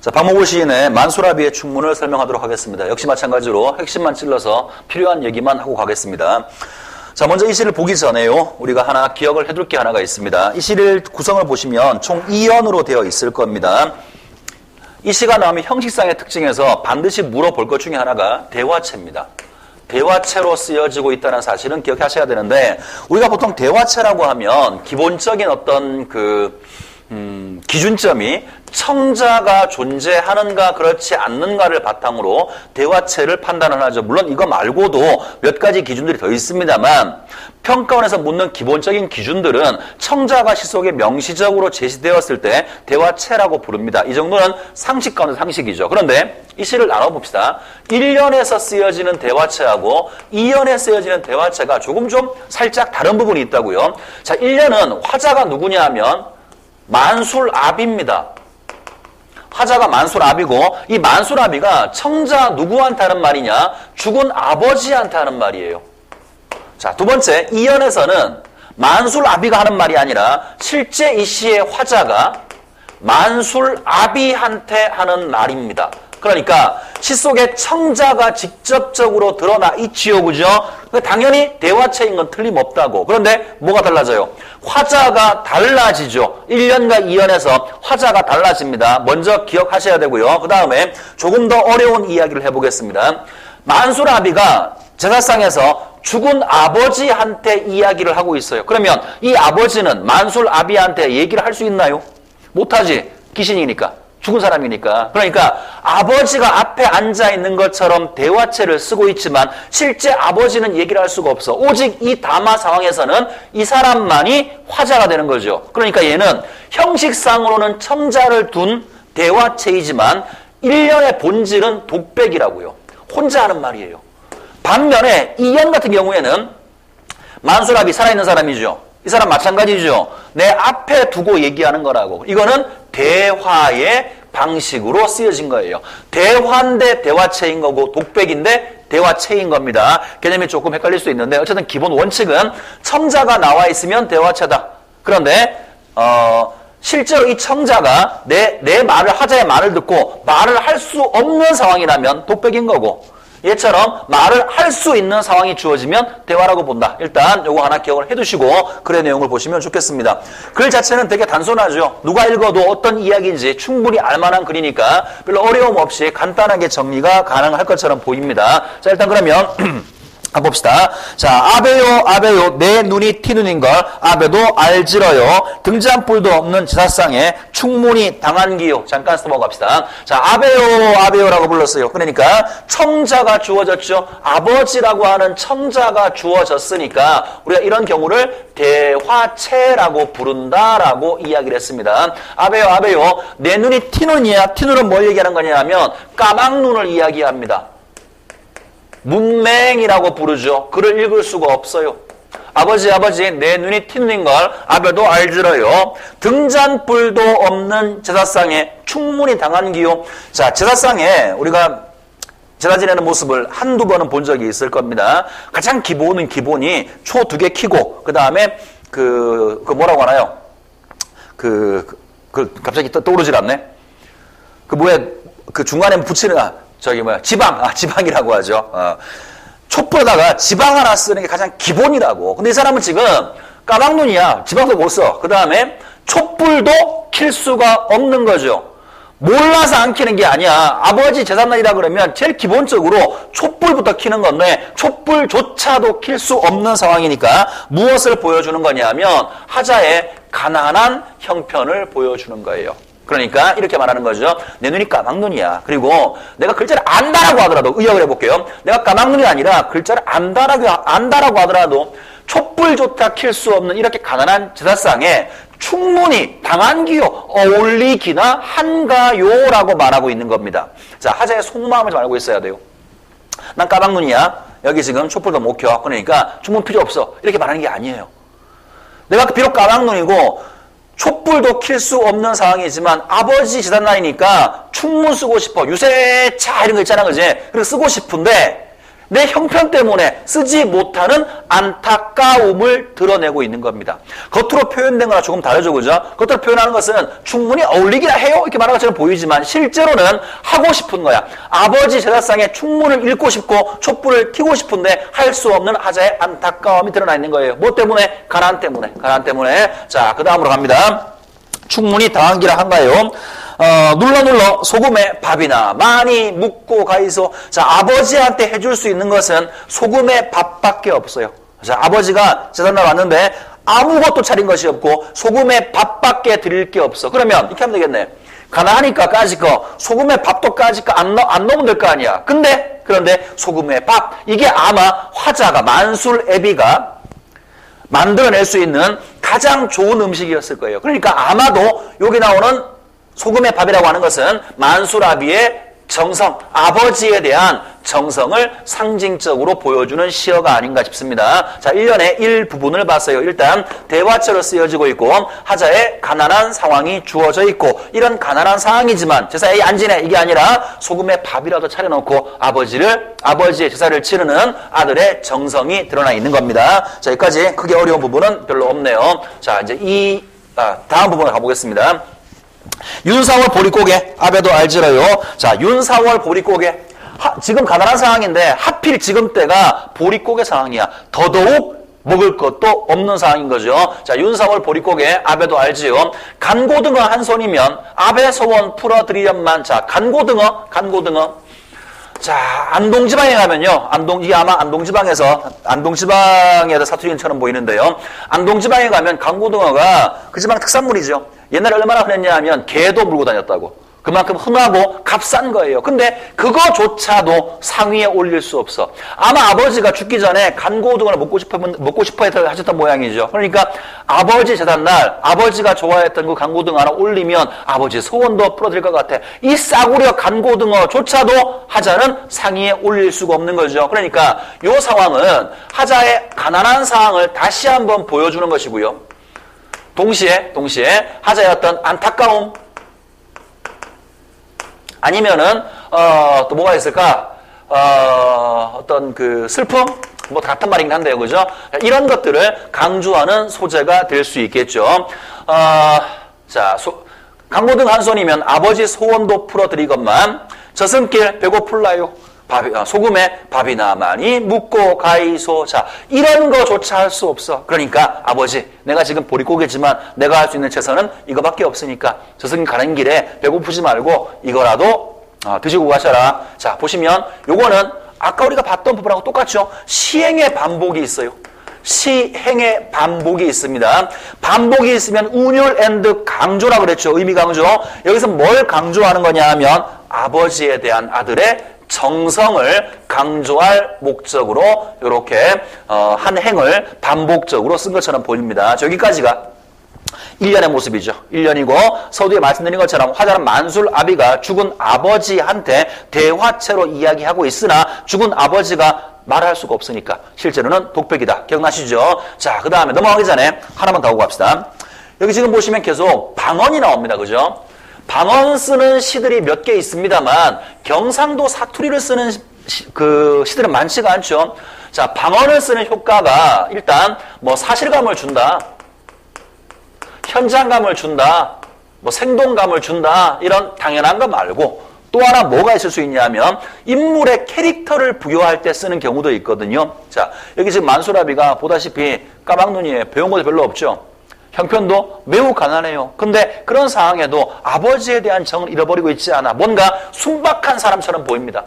자, 박모부 시인의 만수라비의 충문을 설명하도록 하겠습니다. 역시 마찬가지로 핵심만 찔러서 필요한 얘기만 하고 가겠습니다. 자, 먼저 이 시를 보기 전에요. 우리가 하나 기억을 해둘 게 하나가 있습니다. 이 시를 구성을 보시면 총 2연으로 되어 있을 겁니다. 이 시가 나오면 형식상의 특징에서 반드시 물어볼 것 중에 하나가 대화체입니다. 대화체로 쓰여지고 있다는 사실은 기억하셔야 되는데 우리가 보통 대화체라고 하면 기본적인 어떤 그 음, 기준점이 청자가 존재하는가 그렇지 않는가를 바탕으로 대화체를 판단을 하죠. 물론 이거 말고도 몇 가지 기준들이 더 있습니다만 평가원에서 묻는 기본적인 기준들은 청자가 시 속에 명시적으로 제시되었을 때 대화체라고 부릅니다. 이 정도는 상식 가운데 상식이죠. 그런데 이 시를 나눠봅시다. 1년에서 쓰여지는 대화체하고 2년에 쓰여지는 대화체가 조금 좀 살짝 다른 부분이 있다고요. 자, 1년은 화자가 누구냐 하면 만술압입니다. 화자가 만술압이고 이 만술압이가 청자 누구한테 하는 말이냐? 죽은 아버지한테 하는 말이에요. 자, 두 번째, 이연에서는 만술아비가 하는 말이 아니라 실제 이 시의 화자가 만술아비한테 하는 말입니다. 그러니까 시 속에 청자가 직접적으로 드러나 있지요, 그죠? 당연히 대화체인 건 틀림없다고. 그런데 뭐가 달라져요? 화자가 달라지죠. 1년과 2년에서 화자가 달라집니다. 먼저 기억하셔야 되고요. 그 다음에 조금 더 어려운 이야기를 해보겠습니다. 만술아비가 제사상에서 죽은 아버지한테 이야기를 하고 있어요. 그러면 이 아버지는 만술 아비한테 얘기를 할 수 있나요? 못하지. 귀신이니까. 죽은 사람이니까. 그러니까 아버지가 앞에 앉아 있는 것처럼 대화체를 쓰고 있지만 실제 아버지는 얘기를 할 수가 없어. 오직 이 담화 상황에서는 이 사람만이 화자가 되는 거죠. 그러니까 얘는 형식상으로는 청자를 둔 대화체이지만 일련의 본질은 독백이라고요. 혼자 하는 말이에요. 반면에 이연 같은 경우에는 만수랍이 살아있는 사람이죠. 이 사람 마찬가지죠. 내 앞에 두고 얘기하는 거라고. 이거는 대화의 방식으로 쓰여진 거예요. 대화인데 대화체인 거고 독백인데 대화체인 겁니다. 개념이 조금 헷갈릴 수 있는데 어쨌든 기본 원칙은 청자가 나와 있으면 대화체다. 그런데 어, 실제로 이 청자가 내, 내 말을 하자의 말을 듣고 말을 할 수 없는 상황이라면 독백인 거고 얘처럼 말을 할 수 있는 상황이 주어지면 대화라고 본다. 일단 요거 하나 기억을 해두시고 글의 내용을 보시면 좋겠습니다. 글 자체는 되게 단순하죠. 누가 읽어도 어떤 이야기인지 충분히 알만한 글이니까 별로 어려움 없이 간단하게 정리가 가능할 것처럼 보입니다. 자 일단 그러면 한번 봅시다. 자, 아베요, 아베요, 내 눈이 티눈인 걸 아베도 알지러요. 등잔불도 없는 제사상에 충분히 당한 기요. 잠깐 써먹갑시다. 자, 아베요, 아베요라고 불렀어요. 그러니까 청자가 주어졌죠. 아버지라고 하는 청자가 주어졌으니까 우리가 이런 경우를 대화체라고 부른다라고 이야기를 했습니다. 아베요, 아베요, 내 눈이 티눈이야. 티눈은 뭘 얘기하는 거냐면 까막눈을 이야기합니다. 문맹이라고 부르죠. 글을 읽을 수가 없어요. 아버지 아버지 내 눈이 튑는 걸 아베도 알지러요. 등잔불도 없는 제사상에 충분히 당한 기요. 자 제사상에 우리가 제사 지내는 모습을 한두 번은 본 적이 있을 겁니다. 가장 기본은 기본이 초 두 개 키고 그 다음에 그, 그 뭐라고 하나요? 그, 그, 그 갑자기 떠, 오르질 않네. 그 뭐야 그 중간에 붙이는 아, 저기 뭐야 지방 아 지방이라고 하죠. 어. 촛불에다가 지방 하나 쓰는 게 가장 기본이라고. 근데 이 사람은 지금 까막눈이야. 지방도 못 써. 그 다음에 촛불도 킬 수가 없는 거죠. 몰라서 안 키는 게 아니야. 아버지 재산날이라 그러면 제일 기본적으로 촛불부터 키는 건데 촛불조차도 킬 수 없는 상황이니까 무엇을 보여주는 거냐면 하자의 가난한 형편을 보여주는 거예요. 그러니까 이렇게 말하는 거죠. 내 눈이 까막눈이야. 그리고 내가 글자를 안다라고 하더라도 의역을 해볼게요. 내가 까막눈이 아니라 글자를 안다라고 안다라고 하더라도 촛불조차 킬 수 없는 이렇게 가난한 제사상에 충분히 당한기요 어울리기나 한가요라고 말하고 있는 겁니다. 자 하자의 속마음을 좀 알고 있어야 돼요. 난 까막눈이야. 여기 지금 촛불도 못 켜. 그러니까 충분 필요 없어. 이렇게 말하는 게 아니에요. 내가 비록 까막눈이고 촛불도 킬 수 없는 상황이지만 아버지 지단날이니까 충문 쓰고 싶어. 유세차 이런 거 있잖아. 그지? 그래서 쓰고 싶은데 내 형편 때문에 쓰지 못하는 안타까움을 드러내고 있는 겁니다. 겉으로 표현된 거랑 조금 다르죠, 그죠? 겉으로 표현하는 것은 충분히 어울리기나 해요 이렇게 말하는 것처럼 보이지만 실제로는 하고 싶은 거야. 아버지 제사상에 충문을 읽고 싶고 촛불을 켜고 싶은데 할 수 없는 하자의 안타까움이 드러나 있는 거예요. 뭐 때문에? 가난 때문에. 가난 때문에. 자, 그 다음으로 갑니다. 충분히 당한 기라 한가요? 어, 눌러 눌러 소금에 밥이나 많이 묻고 가이소. 자, 아버지한테 해줄 수 있는 것은 소금에 밥밖에 없어요. 자, 아버지가 재산날 왔는데 아무것도 차린 것이 없고 소금에 밥밖에 드릴 게 없어. 그러면 이렇게 하면 되겠네. 가나하니까 까짓 거, 소금에 밥도 까짓 거 안, 넣, 안 넣으면 될 거 아니야. 근데, 그런데 소금에 밥. 이게 아마 화자가, 만술 애비가 만들어낼 수 있는 가장 좋은 음식이었을 거예요. 그러니까 아마도 여기 나오는 소금의 밥이라고 하는 것은 만수라비의 정성, 아버지에 대한 정성을 상징적으로 보여주는 시어가 아닌가 싶습니다. 자, 1년의 일부분을 봤어요. 일단 대화처로 쓰여지고 있고 하자에 가난한 상황이 주어져 있고 이런 가난한 상황이지만 제사에 안 지내 이게 아니라 소금에 밥이라도 차려놓고 아버지를 아버지의 제사를 치르는 아들의 정성이 드러나 있는 겁니다. 자, 여기까지 크게 어려운 부분은 별로 없네요. 자, 이제 이 아, 다음 부분을 가보겠습니다. 윤사월 보릿고개 아베도 알지라요. 자, 윤사월 보릿고개 하, 지금 가난한 상황인데 하필 지금 때가 보릿고개 상황이야. 더더욱 먹을 것도 없는 상황인 거죠. 자, 윤사월 보릿고개 아베도 알지요. 간고등어 한 손이면 아베 소원 풀어드리련만 자, 간고등어 간고등어 자, 안동지방에 가면요. 안동, 이게 아마 안동지방에서, 안동지방에서 사투리처럼 보이는데요. 안동지방에 가면 강고등어가 그 지방 특산물이죠. 옛날에 얼마나 흔했냐 하면 개도 물고 다녔다고. 그만큼 흔하고 값싼 거예요. 근데 그거조차도 상위에 올릴 수 없어. 아마 아버지가 죽기 전에 간고등어를 먹고 싶어 먹고 싶어 하셨던 모양이죠. 그러니까 아버지 재단 날 아버지가 좋아했던 그 간고등어 하나 올리면 아버지 소원도 풀어드릴 것 같아. 이 싸구려 간고등어조차도 하자는 상위에 올릴 수가 없는 거죠. 그러니까 이 상황은 하자의 가난한 상황을 다시 한번 보여주는 것이고요. 동시에 동시에 어떤 안타까움 아니면은 어, 또 뭐가 있을까? 어, 어떤 그 슬픔? 뭐 같은 말이긴 한데요, 그죠? 이런 것들을 강조하는 소재가 될 수 있겠죠. 어, 자, 소, 강고등 한 손이면 아버지 소원도 풀어드리건만 저승길 배고플라요. 아, 소금에 밥이나 많이 묻고 가이소. 자, 이런 거조차 할 수 없어. 그러니까 아버지, 내가 지금 보릿고개지만 내가 할 수 있는 최선은 이거밖에 없으니까 저승 가는 길에 배고프지 말고 이거라도 아, 드시고 가셔라. 자, 보시면 요거는 아까 우리가 봤던 부분하고 똑같죠. 시행의 반복이 있어요. 시행의 반복이 있습니다. 반복이 있으면 운율 앤드 강조라고 그랬죠. 의미 강조. 여기서 뭘 강조하는 거냐 하면 아버지에 대한 아들의 정성을 강조할 목적으로 이렇게 어, 한 행을 반복적으로 쓴 것처럼 보입니다. 여기까지가 1년의 모습이죠. 1년이고 서두에 말씀드린 것처럼 화자는 만술 아비가 죽은 아버지한테 대화체로 이야기하고 있으나 죽은 아버지가 말할 수가 없으니까 실제로는 독백이다. 기억나시죠? 자, 그 다음에 넘어가기 전에 하나만 더 하고 갑시다. 여기 지금 보시면 계속 방언이 나옵니다. 그죠? 방언 쓰는 시들이 몇 개 있습니다만 경상도 사투리를 쓰는 시, 그 시들은 많지가 않죠. 자, 방언을 쓰는 효과가 일단 뭐 사실감을 준다. 현장감을 준다. 뭐 생동감을 준다. 이런 당연한 거 말고 또 하나 뭐가 있을 수 있냐면 인물의 캐릭터를 부여할 때 쓰는 경우도 있거든요. 자, 여기 지금 만수라비가 보다시피 까막눈이에요. 배운 것도 별로 없죠. 형편도 매우 가난해요. 근데 그런 상황에도 아버지에 대한 정을 잃어버리고 있지 않아. 뭔가 순박한 사람처럼 보입니다.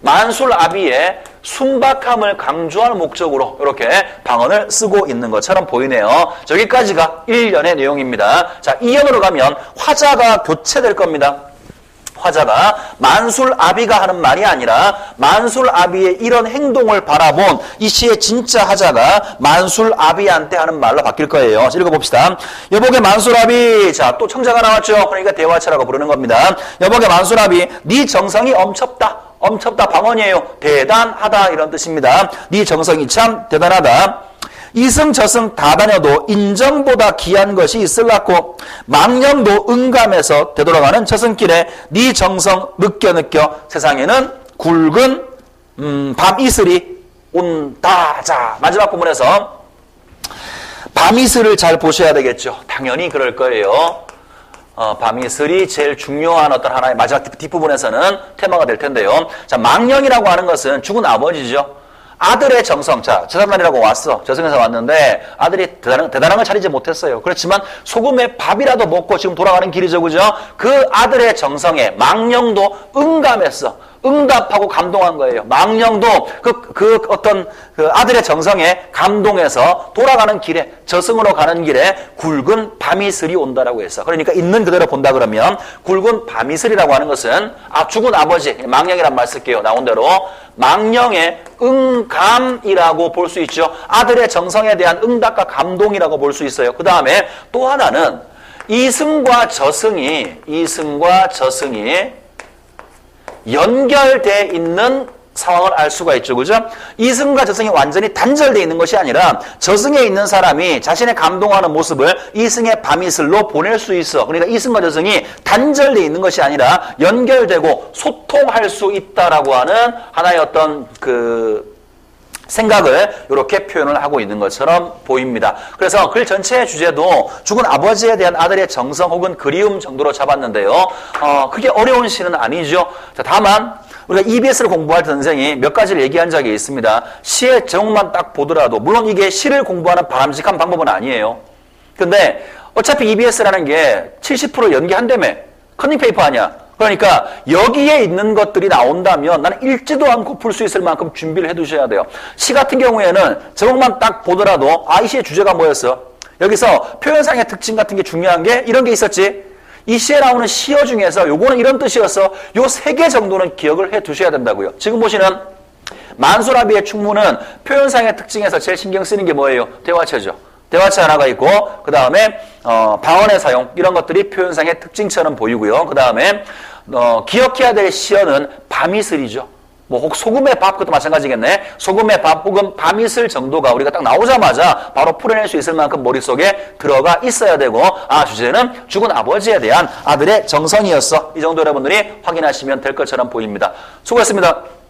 만술 아비의 순박함을 강조할 목적으로 이렇게 방언을 쓰고 있는 것처럼 보이네요. 저기까지가 1년의 내용입니다. 자, 2년으로 가면 화자가 교체될 겁니다. 화자가 만술 아비가 하는 말이 아니라 만술 아비의 이런 행동을 바라본 이 시의 진짜 하자가 만술 아비한테 하는 말로 바뀔 거예요. 읽어봅시다. 여보게 만술 아비. 자, 또 청자가 나왔죠. 그러니까 대화체라고 부르는 겁니다. 여보게 만술 아비. 네 정성이 엄청다. 엄청다 방언이에요. 대단하다 이런 뜻입니다. 네 정성이 참 대단하다. 이승 저승 다 다녀도 인정보다 귀한 것이 있을라고 망령도 응감해서 되돌아가는 저승길에 네 정성 느껴 느껴 세상에는 굵은 음, 밤 이슬이 온다. 자, 마지막 부분에서 밤 이슬을 잘 보셔야 되겠죠. 당연히 그럴 거예요. 어, 밤이슬이 제일 중요한 어떤 하나의 마지막 뒷- 뒷부분에서는 테마가 될 텐데요. 자, 망령이라고 하는 것은 죽은 아버지죠. 아들의 정성. 자, 저산날이라고 왔어. 저승에서 왔는데 아들이 대단한, 대단한 걸 차리지 못했어요. 그렇지만 소금에 밥이라도 먹고 지금 돌아가는 길이죠. 그죠? 그 아들의 정성에 망령도 응감했어. 응답하고 감동한 거예요. 망령도 그, 그 어떤 그 아들의 정성에 감동해서 돌아가는 길에, 저승으로 가는 길에 굵은 밤이슬이 온다라고 했어. 그러니까 있는 그대로 본다 그러면 굵은 밤이슬이라고 하는 것은 아, 죽은 아버지, 망령이란 말 쓸게요. 나온 대로. 망령의 응감이라고 볼 수 있죠. 아들의 정성에 대한 응답과 감동이라고 볼 수 있어요. 그 다음에 또 하나는 이승과 저승이, 이승과 저승이 연결돼 있는 상황을 알 수가 있죠. 그죠? 이승과 저승이 완전히 단절돼 있는 것이 아니라 저승에 있는 사람이 자신의 감동하는 모습을 이승의 밤이슬로 보낼 수 있어. 그러니까 이승과 저승이 단절돼 있는 것이 아니라 연결되고 소통할 수 있다라고 하는 하나의 어떤 그 생각을 이렇게 표현을 하고 있는 것처럼 보입니다. 그래서 글 전체의 주제도 죽은 아버지에 대한 아들의 정성 혹은 그리움 정도로 잡았는데요. 어, 그게 어려운 시는 아니죠. 자, 다만 우리가 EBS를 공부할 선생이 몇 가지를 얘기한 적이 있습니다. 시의 제목만 딱 보더라도 물론 이게 시를 공부하는 바람직한 방법은 아니에요. 근데 어차피 EBS라는 게 70% 연기한다며 컨닝 페이퍼 아니야. 그러니까 여기에 있는 것들이 나온다면 나는 읽지도 않고 풀 수 있을 만큼 준비를 해 두셔야 돼요. 시 같은 경우에는 제목만 딱 보더라도 아, 이 시의 주제가 뭐였어? 여기서 표현상의 특징 같은 게 중요한 게 이런 게 있었지. 이 시에 나오는 시어 중에서 요거는 이런 뜻이었어. 요세 개 정도는 기억을 해 두셔야 된다고요. 지금 보시는 만수라비의 충무는 표현상의 특징에서 제일 신경 쓰는 게 뭐예요? 대화체죠. 대화체 하나가 있고 그 다음에 어, 방언의 사용 이런 것들이 표현상의 특징처럼 보이고요. 그 다음에 어, 기억해야 될 시어는 밤이슬이죠. 뭐 혹 소금의 밥 그것도 마찬가지겠네. 소금의 밥 혹은 밤이슬 정도가 우리가 딱 나오자마자 바로 풀어낼 수 있을 만큼 머릿속에 들어가 있어야 되고 아 주제는 죽은 아버지에 대한 아들의 정성이었어. 이 정도 여러분들이 확인하시면 될 것처럼 보입니다. 수고했습니다.